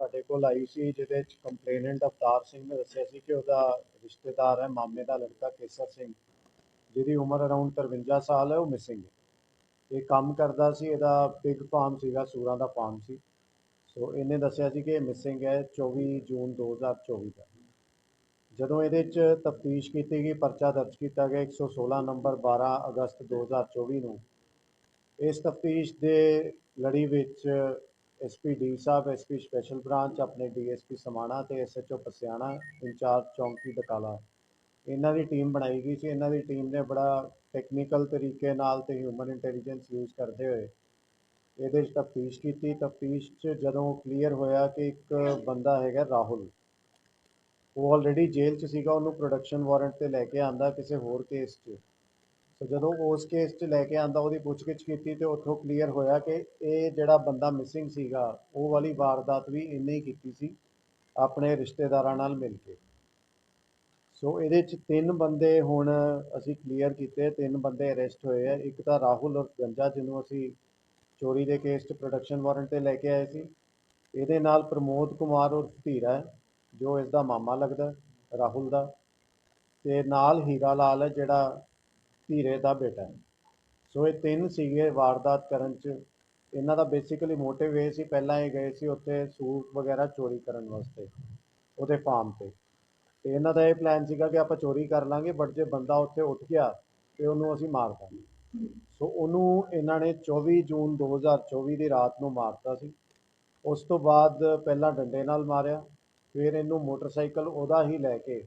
ਸਾਡੇ ਕੋਲ ਆਈ ਸੀ, ਜਿਹਦੇ ਚ ਕੰਪਲੇਨੈਂਟ ਅਵਤਾਰ ਸਿੰਘ ਨੇ ਦੱਸਿਆ ਸੀ ਕਿ ਉਹਦਾ ਰਿਸ਼ਤੇਦਾਰ ਹੈ, ਮਾਮੇ ਦਾ ਲੜਕਾ ਕੇਸਰ ਸਿੰਘ, ਜਿਹਦੀ ਉਮਰ ਅਰਾਊਂਡ 53 ਸਾਲ ਹੈ, ਉਹ ਮਿਸਿੰਗ ਹੈ। ਇਹ ਕੰਮ ਕਰਦਾ ਸੀ, ਇਹਦਾ ਪਿਗ ਫਾਰਮ ਸੀਗਾ, ਸੂਰਾਂ ਦਾ ਫਾਰਮ ਸੀ। ਸੋ ਇਹਨੇ ਦੱਸਿਆ ਸੀ ਕਿ ਇਹ ਮਿਸਿੰਗ ਹੈ 24 ਜੂਨ 2024 ਦਾ। ਜਦੋਂ ਇਹਦੇ ਚ ਤਫਤੀਸ਼ ਕੀਤੀ ਗਈ, ਪਰਚਾ ਦਰਜ ਕੀਤਾ ਗਿਆ 116 ਨੰਬਰ 12 ਅਗਸਤ 2024 ਨੂੰ, ਇਸ ਤਫਤੀਸ਼ ਦੇ ਲੜੀ ਵਿੱਚ ਐਸਪੀ ਡੀ ਸਾਹਿਬ ਐਸਪੀ ਸਪੈਸ਼ਲ ਬ੍ਰਾਂਚ ਆਪਣੇ ਡੀਐਸਪੀ ਸਮਾਣਾ ਤੇ ਐਸਐਚਓ ਪਸਿਆਣਾ, ਇੰਚਾਰਜ ਚੌਂਕੀ ਬਕਾਲਾ। ਇਹਨਾਂ ਦੀ ਟੀਮ ਬਣਾਈ ਗਈ ਸੀ। ਇਹਨਾਂ ਦੀ ਟੀਮ ਨੇ ਬੜਾ ਟੈਕਨੀਕਲ ਤਰੀਕੇ ਨਾਲ ਤੇ ਹਿਊਮਨ ਇੰਟੈਲੀਜੈਂਸ ਯੂਜ਼ ਕਰਦੇ ਹੋਏ ਇਹਦੇ 'ਚ ਤਫਤੀਸ਼ ਕੀਤੀ। ਤਫਤੀਸ਼ 'ਚ ਜਦੋਂ ਕਲੀਅਰ ਹੋਇਆ ਕਿ ਇੱਕ ਬੰਦਾ ਹੈਗਾ ਰਾਹੁਲ, ਉਹ ਆਲਰੇਡੀ ਜੇਲ੍ਹ 'ਚ ਸੀਗਾ। ਉਹਨੂੰ ਪ੍ਰੋਡਕਸ਼ਨ ਵਾਰੰਟ ਤੇ ਲੈ ਕੇ ਆਂਦਾ ਕਿਸੇ ਹੋਰ ਕੇਸ 'ਚ। ਸੋ ਜਦੋਂ ਉਸ ਕੇਸ 'ਚ ਲੈ ਕੇ ਆਂਦਾ ਉਹਦੀ ਪੁੱਛਗਿੱਛ ਕੀਤੀ ਤੇ ਉੱਥੋਂ ਕਲੀਅਰ ਹੋਇਆ ਕਿ ਇਹ ਜਿਹੜਾ ਬੰਦਾ ਮਿਸਿੰਗ ਸੀਗਾ ਉਹ ਵਾਲੀ ਵਾਰਦਾਤ ਵੀ ਇਹਨੇ ਹੀ ਕੀਤੀ ਸੀ ਆਪਣੇ ਰਿਸ਼ਤੇਦਾਰਾਂ ਨਾਲ ਮਿਲ ਕੇ। ਸੋ ਇਹਦੇ 'ਚ ਤਿੰਨ ਬੰਦੇ ਹੁਣ ਅਸੀਂ ਕਲੀਅਰ ਕੀਤੇ ਤਿੰਨ ਬੰਦੇ ਅਰੈਸਟ ਹੋਏ ਆ। ਇੱਕ ਤਾਂ ਰਾਹੁਲ ਔਰ ਗੰਜਾ ਜਿਹਨੂੰ ਅਸੀਂ ਚੋਰੀ ਦੇ ਕੇਸ 'ਚ ਪ੍ਰੋਡਕਸ਼ਨ ਵਾਰੰਟ ਤੇ ਲੈ ਕੇ ਆਏ ਸੀ। ਇਹਦੇ ਨਾਲ ਪ੍ਰਮੋਦ ਕੁਮਾਰ ਔਰ ਧੀਰਾ ਹੈ, ਜੋ ਇਸ ਦਾ ਮਾਮਾ ਲੱਗਦਾ ਰਾਹੁਲ ਦਾ। ਤੇ ਨਾਲ ਹੀਰਾ ਲਾਲ ਹੈ ਜਿਹੜਾ ਧੀਰੇ ਦਾ ਬੇਟਾ ਸੋ ਇਹ ਤਿੰਨ ਸੀਗੇ ਵਾਰਦਾਤ ਕਰਨ 'ਚ। ਇਹਨਾਂ ਦਾ ਬੇਸਿਕਲੀ ਮੋਟਿਵ ਇਹ ਸੀ, ਪਹਿਲਾਂ ਇਹ ਗਏ ਸੀ ਉੱਥੇ ਸੂਟ ਵਗੈਰਾ ਚੋਰੀ ਕਰਨ ਵਾਸਤੇ, ਉਹਦੇ ਫਾਰਮ ਤੇ। ਤੇ ਇਹਨਾਂ ਦਾ ਇਹ ਪਲਾਨ ਸੀਗਾ ਕਿ ਆਪਾਂ ਚੋਰੀ ਕਰ ਲਾਂਗੇ ਬਟ ਜੇ ਬੰਦਾ ਉੱਥੇ ਉੱਠ ਗਿਆ ਤੇ ਉਹਨੂੰ ਅਸੀਂ ਮਾਰ ਦਾਂਗੇ। ਸੋ ਉਹਨੂੰ ਇਹਨਾਂ ਨੇ 24 ਜੂਨ 2024 ਦੀ ਰਾਤ ਨੂੰ ਮਾਰਤਾ ਸੀ। ਉਸ ਤੋਂ ਬਾਅਦ ਪਹਿਲਾਂ ਡੰਡੇ ਨਾਲ ਮਾਰਿਆ, ਫਿਰ ਇਹਨੂੰ ਮੋਟਰਸਾਈਕਲ ਉਹਦਾ ਹੀ ਲੈ ਕੇ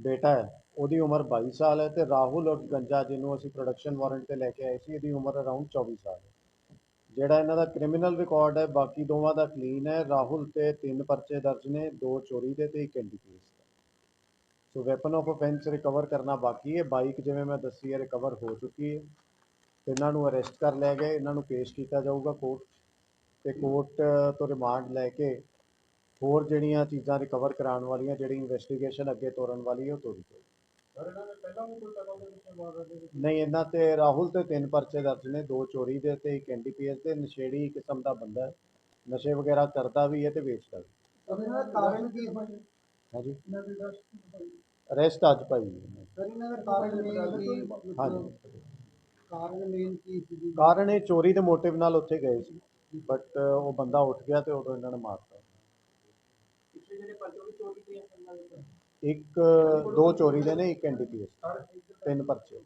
ਬੇਟਾ ਹੈ, ਉਹਦੀ ਉਮਰ 22 ਸਾਲ ਹੈ ਤੇ ਰਾਹੁਲ ਔਰ ਗੰਜਾ ਜਿਹਨੂੰ ਅਸੀਂ ਪ੍ਰੋਡਕਸ਼ਨ ਵਾਰੰਟ ਤੇ ਲੈ ਕੇ ਆਏ ਸੀ, ਇਹਦੀ ਉਮਰ ਅਰਾਊਂਡ 24 ਸਾਲ ਹੈ। ਜਿਹੜਾ ਇਹਨਾਂ ਦਾ ਕ੍ਰਿਮੀਨਲ ਰਿਕਾਰਡ ਹੈ, ਬਾਕੀ ਦੋਵਾਂ ਦਾ ਕਲੀਨ ਹੈ, ਰਾਹੁਲ ਤੇ ਤਿੰਨ ਪਰਚੇ ਦਰਜ ਨੇ, ਦੋ ਚੋਰੀ ਦੇ ਤੇ ਇੱਕ NDPS so weapon of offence recover ਕਰਨਾ ਬਾਕੀ ਹੈ ਬਾਈਕ ਜਿਵੇਂ ਮੈਂ ਦੱਸੀ ਹੈ ਰਿਕਵਰ ਹੋ ਚੁੱਕੀ ਹੈ। ਤੇ ਇਹਨਾਂ ਨੂੰ ਅਰੈਸਟ ਕਰ ਲਿਆ ਗਿਆ, ਇਹਨਾਂ ਨੂੰ ਪੇਸ਼ ਕੀਤਾ ਜਾਊਗਾ ਕੋਰਟ ਤੇ ਕੋਰਟ ਤੋਂ ਰਿਮਾਂਡ ਲੈ ਕੇ ਹੋਰ ਜਿਹੜੀਆਂ ਚੀਜ਼ਾਂ ਰਿਕਵਰ ਕਰਾਉਣ ਵਾਲੀਆਂ ਜਿਹੜੀ ਇਨਵੈਸਟੀਗੇਸ਼ਨ ਅੱਗੇ ਤੋਰਨ ਵਾਲੀ ਹੈ ਉਹ ਤੋਰੀ ਜਾਊਗੀ ਨਹੀਂ ਇਹਨਾਂ ਤੇ ਰਾਹੁਲ ਤੇ ਤਿੰਨ ਪਰਚੇ ਦਰਜ ਨੇ ਦੋ ਚੋਰੀ ਦੇ ਤੇ ਇੱਕ ਐਨਡੀਪੀਐਸ ਦੇ ਨਸ਼ੇੜੀ ਕਿਸਮ ਦਾ ਬੰਦਾ ਹੈ। ਨਸ਼ੇ ਵਗੈਰਾ ਕਰਦਾ ਵੀ ਹੈ ਤੇ ਵੇਚਦਾ ਵੀ ਹਾਂਜੀ? ਅਰੈਸਟ ਅੱਜ ਪਾਈ ਹੈ ਕਾਰਨ ਮੇਨ ਕੀ ਹਾਂਜੀ। ਕਾਰਨ ਮੇਨ ਕੀ ਸੀ ਜੀ? ਕਾਰਨ ਇਹ ਚੋਰੀ ਦੇ ਮੋਟਿਵ ਨਾਲ ਉੱਥੇ ਗਏ ਸੀ ਬਟ ਉਹ ਬੰਦਾ ਉੱਠ ਗਿਆ ਤੇ ਉਦੋਂ ਇਹਨਾਂ ਨੇ ਮਾਰਤਾ। ਜਿਹੜੇ ਪਰਚੇ ਵੀ ਚੋਰੀ ਦੇ ਇੱਕ ਦੋ ਚੋਰੀ ਦੇ ਨੇ ਇੱਕ ਐਨਡੀਪੀਐਸ ਤਿੰਨ ਪਰਚੇ